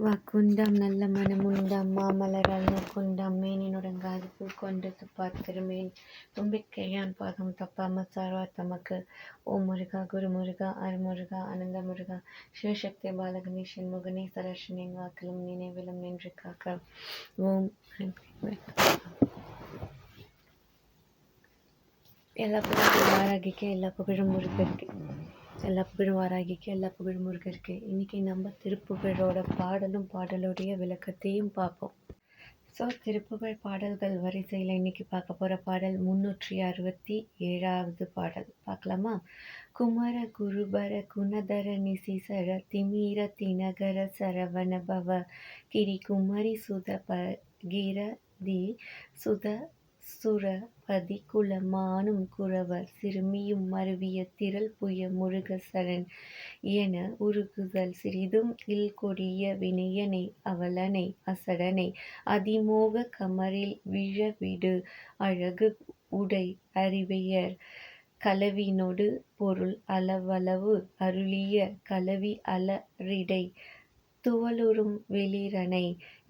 வாக்குண்டாம் நல்ல மனமுண்டாம் மாமலரால் நோக்குண்டாம் மேனி நுடங்காது பூ கொண்டு துப்பார் திருமேனி தும்பிக்கையான் பாதம் தப்பாம சார்வா தமக்கு. ஓம் முருகா குரு முருகா அருமுருகா அனந்த முருகா சிவசக்தி பாலகணேஷன் முகனே சரஷனின் வாக்கிலும் நினைவிலும் நின்று காக்க. ஓம் எல்லா புகழும் ஆராகிக்க எல்லா புகழும் முருகருக்கு எல்லா புகழும் வாராகிக்கு எல்லா புகழும் முருகருக்கு இன்னைக்கு நம்ம திருப்புகழோட பாடலும் பாடலுடைய விளக்கத்தையும் பார்ப்போம். ஸோ திருப்புகழ் பாடல்கள் வரிசையில் இன்னைக்கு பார்க்க போகிற பாடல் முன்னூற்றி அறுபத்தி ஏழாவது பாடல். பார்க்கலாமா? குமர குருபர குணதர நிசிசர திமீர தினகர சரவண பவ கிரி குமரி சுத பகிர தி சுத சுரபதி குலமானும் குறவர் சிறுமியும் மருவிய திரள் புய முருகசரண் என உருகுதல் சிறிதும் இல் கொடிய வினையனை அவலனை அசடனை அதிமோக கமரில் விழவிடு அழகு உடை அறிவையர் கலவினொடு பொருள் அளவளவு அருளிய கலவி அலரிடை துவலுறும் வெளிரனை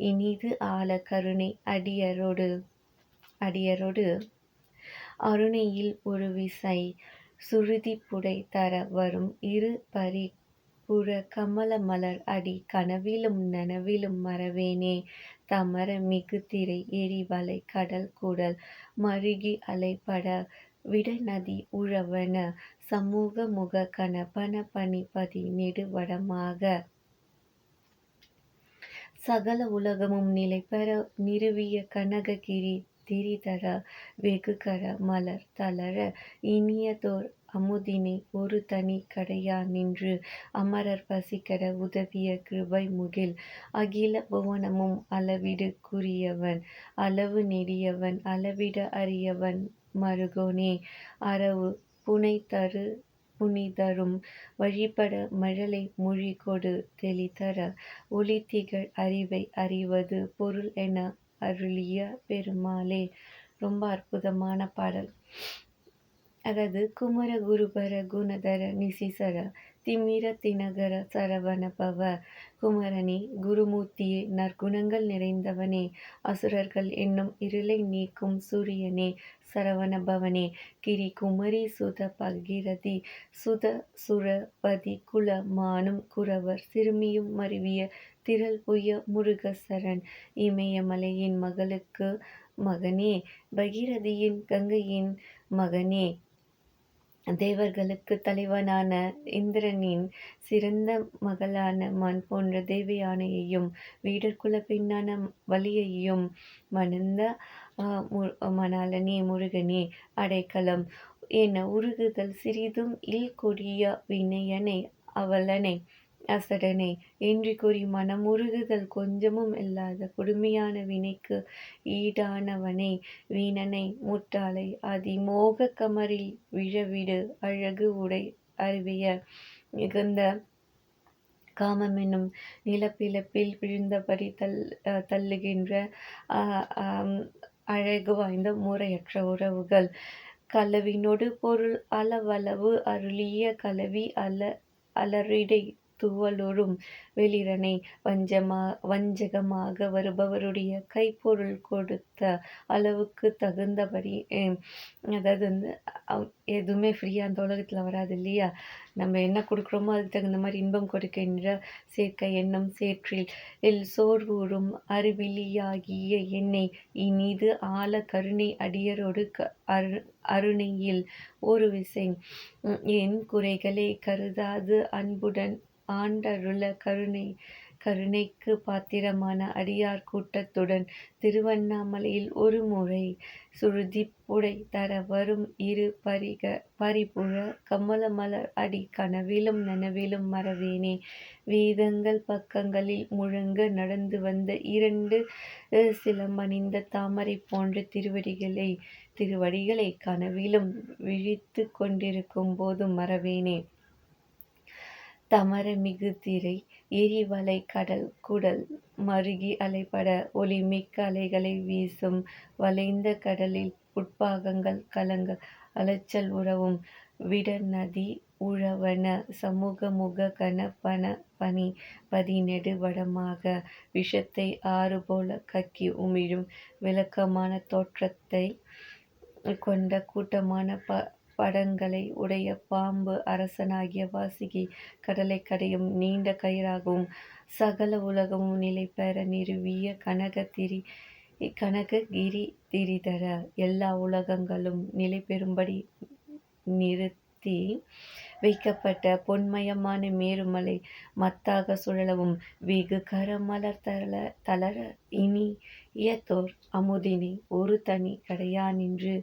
இனிது ஆல கருணை அடியரொடு. அடியரோடு அருணையில் ஒரு விசை சுருதி புடை தர வரும். இரு பரி புற கமல மலர் அடி கனவிலும் நனவிலும் மறவேனே. தமர மிகு திரை எரிவலை கடல் கூடல் மருகி அலைப்பட விடநதி உழவன சமூக முக கன பன பனிபதி நெடுவடமாக. சகல உலகமும் நிலை பெற நிறுவிய கனககிரி திரிதர வெகுகர மலர் தளர இனியதோர் அமுதினை ஒரு தனி கடையா நின்று அமரர் பசிக்கட உதவிய கிருபை முகில். அகில புவனமும் அளவிடு குறியவன் அளவு நெடியவன் அளவிட அறியவன் மருகோனே. அரவு புனை தரு புனிதரும் வழிபட மழலை மொழி கொடு தெளிதர ஒளி திகழ் அறிவை அறிவது பொருள் என அருளிய பெருமாளே. ரொம்ப அற்புதமான பாடல். அதாவது குமர குருபர குணதர நிசிசர திமிர சரவணபவ குமரனே குருமூர்த்தியே நற்குணங்கள் நிறைந்தவனே. அசுரர்கள் என்னும் இருளை நீக்கும் சூரியனே சரவணபவனே கிரி குமரி சுத பகிரதி சுத சுரபதி குல மானும் குறவர் சிறுமியும் மருவிய திரள் புய முருகசரன் இமயமலையின் மகளுக்கு மகனே பகிரதியின் கங்கையின் மகனே. தேவர்களுக்கு தலைவனான இந்திரனின் சிறந்த மகளான மண் போன்ற தேவயானையையும் வீடர்குல பெண்ணான வலியையும் மணந்த மணாலனே முருகனே அடைக்கலம் என உருகுதல் சிறிதும் இல் கொடிய வினையனை அவலனை அசடனை. என்று கூறி மனமுருகுதல் கொஞ்சமும் இல்லாத கொடுமையான வினைக்கு ஈடானவனை. வீணனை முட்டாளை அதிமோக கமரில் விழவிடு அழகு உடை அறிவிய மிகுந்த காமம் என்னும் நிலப்பிழப்பில் விழுந்தபடி தள் தள்ளுகின்ற அழகு வாய்ந்த முறையற்ற உறவுகள். கலவினொடு பொருள் அளவளவு அருளிய கலவி அல அலரிடை துவலுறும் வெளிரனை வஞ்சமா வஞ்சகமாக வருபவருடைய கைப்பொருள் கொடுத்த அளவுக்கு தகுந்தபடி அதாவது வந்து எதுவுமே ஃப்ரீயாக அந்த உலகத்தில் வராது இல்லையா? நம்ம என்ன கொடுக்குறோமோ அதுக்கு தகுந்த மாதிரி இன்பம் கொடுக்கின்ற சேர்க்க எண்ணம் சேற்றில் இல் சோர்வூறும் அருவிலியாகிய என்னை இனிது ஆழ கருணை அடியரோடு க அரு அருணையில் ஒரு விசை. என் குறைகளை கருதாது அன்புடன் ஆண்டருள கருணை கருணைக்கு பாத்திரமான அடியார் கூட்டத்துடன் திருவண்ணாமலையில் ஒரு முறை சுருதிப்புடை தர வரும் இரு பரிக பரிபுழ கமலமலர் அடி கனவிலும் நனவிலும் மறவேனே. வேதங்கள் பக்கங்களில் முழங்க நடந்து வந்த இரண்டு சிலம்பணிந்த தாமரை போன்ற திருவடிகளை திருவடிகளை கனவிலும் விழித்து கொண்டிருக்கும் போது மறவேனே. தமரமிகு திரை எரிவலை கடல் குடல் மருகி அலைபட ஒளிமிக்க அலைகளை வீசும் வளைந்த கடலில் உட்பாகங்கள் கலங்க அலைச்சல் உறவும் விடநதி உழவன சமூகமுக கன பன பனி பதி நெடு வடமாக விஷத்தை ஆறுபோல கக்கி உமிழும் விளக்கமான தோற்றத்தை கொண்ட கூட்டமான ப படங்களை உடைய பாம்பு அரசனாகிய வாசிகி கடலைக் கடையும் நீண்ட கயிறாகவும் சகல உலகமும் நிலைபெற நிறுவிய கனகத்திரி கனககிரி திரிதர எல்லா உலகங்களும் நிலைபெறும்படி நிறுத்தி வைக்கப்பட்ட பொன்மயமான மேருமலை மத்தாக சுழலவும் வெகு கரமலர் தளர இனியதோர் அமுதினை ஒரு தனி கடையானின்று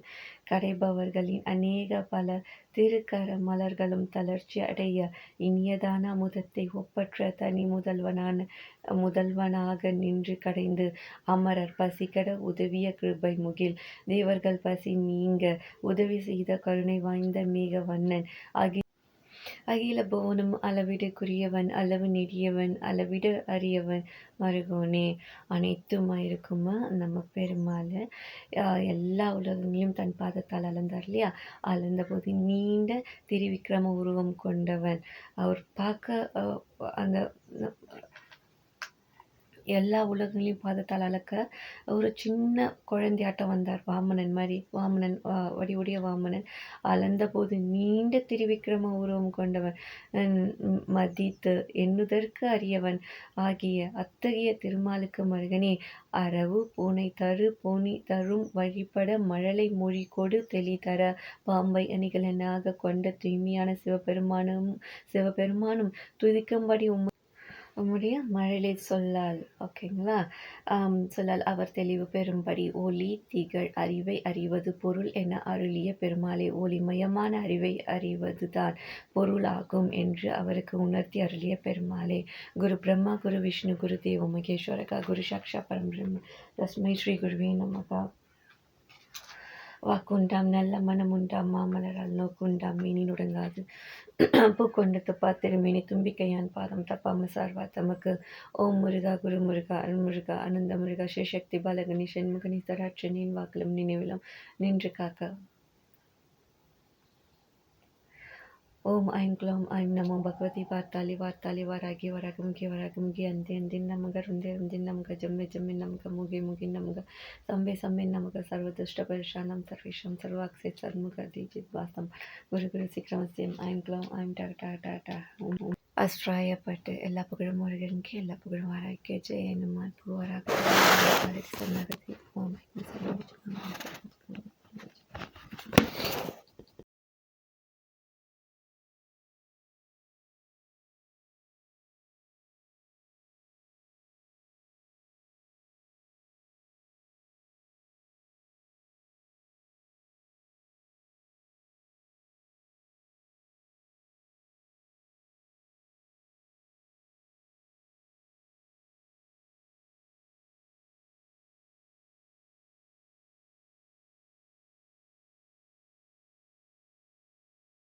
கடைபவர்களின் அநேக பல திருக்கர மலர்களும் தளர்ச்சி அடைய இனியதான அமுதத்தை ஒப்பற்ற தனி முதல்வனான முதல்வனாக நின்று கடைந்து அமரர் பசிகெட உதவிய கிருபை முகில். தேவர்கள் பசி நீங்க உதவி செய்த கருணை வாய்ந்த மேக வண்ணன் ஆகிய அகில புவனம் அளவிடக்குரியவன் அளவு நெடியவன் அளவிட அறியவன் மருகோனே. அனைத்துமாயிருக்கும் நம்ம பெருமாள் எல்லா உலகங்களையும் தன் பாதத்தால் அளந்தார் இல்லையா? அளந்தபோது நீண்ட திரிவிக்ரம உருவம் கொண்டவன். அவர் பார்க்க அந்த எல்லா உலகங்களையும் பாதத்தால் அளக்க ஒரு சின்ன குழந்தையாட்டம் வந்தார் வாமனன் மாதிரி. வாமனன் வடிவுடைய வாமனன். அளந்தபோது நீண்ட திருவிக்கிரம உருவம் கொண்டவன். மதித்து எண்ணுதற்கு அறியவன் ஆகிய அத்தகைய திருமாலுக்கு மருகனே அரவு பூனை தரு போனி தரும் வழிபட மழலை மொழி கொடு தெளிதர பாம்பை அணிகலனாகக் கொண்ட தூய்மையான சிவபெருமானும் சிவபெருமானும் துதிக்கும்படி உம் உம்முடைய மழலை சொல்லால் ஓகேங்களா? சொல்லால் அவர் தெளிவு பெறும்படி ஒளி திகழ் அறிவை அறிவது பொருள் என அருளிய பெருமாளே ஒளிமயமான அறிவை அறிவதுதான் பொருளாகும் என்று அவருக்கு உணர்த்தி அருளிய பெருமாளே. குரு பிரம்மா குரு விஷ்ணு குரு தேவ மகேஸ்வரகா குரு சாக்ஷா பரம்பிரம்ம தஸ்மை ஸ்ரீ குருவே நமகா. வாக்குண்டாம் நல்ல மனமுண்டாம் மாமலரால் நோக்குண்டாம் மீனி நுடங்காது பூக்கொண்டு துப்பா திருமேனி தும்பிக்கையான் பாதம் தப்பாம சார்வா தமக்கு. ஓம் முருகா குரு முருகா அருள்முருகா அனந்த முருகா சிவசக்தி பாலகணி சண்முகனி தராட்சனின் வாக்கிலும் நினைவிலும் நின்று காக்க. ಓಂ ಐಂ ಕ್ಲೋಂ ಐಂ ನಮೋ ಭಗವತಿ ವಾರ್ತಾಲಿ ವಾರ್ತಾಲಿ ವರಾಗಿ ವರಗ ಮುಗಿ ವರಗ ಮುಗಿ ಅಂದೆ ಅಂದಿನ ನಮಗ ರುಂದೆ ರುಂದಿನ ನಮಗ ಜಮ್ಮೆ ಜಮ್ಮೆ ನಮಗ ಮುಗಿ ಮುಗಿ ನಮಗ ಸಂಬೆ ಸಂಬೆ ನಮಗ ಸರ್ವದುಷ್ಟ ಪರಿಶಾನಂ ಸರ್ವೇಶಂ ಸರ್ವಾಕ್ಷೆ ಸರ್ಮುಖ ದೀಜಿತ್ ವಾಸಂ ಗುರುಗುರು ಸಿಕ್ರಮ ಸೇಂ ಐಂ ಕ್ಲೋಂ ಐಂ ಟ ಟ ಟ ಟ ಅಸ್ಟ್ರಾಯಪಟ್ಟೆ ಎಲ್ಲ ಪುಗಳುം മുരുകൻക്ക് എല്ലാ പുകഴും ആരാക്കിയ ജയനുമാൻ പൂവാറാക്കി സന്നഗതി ഓം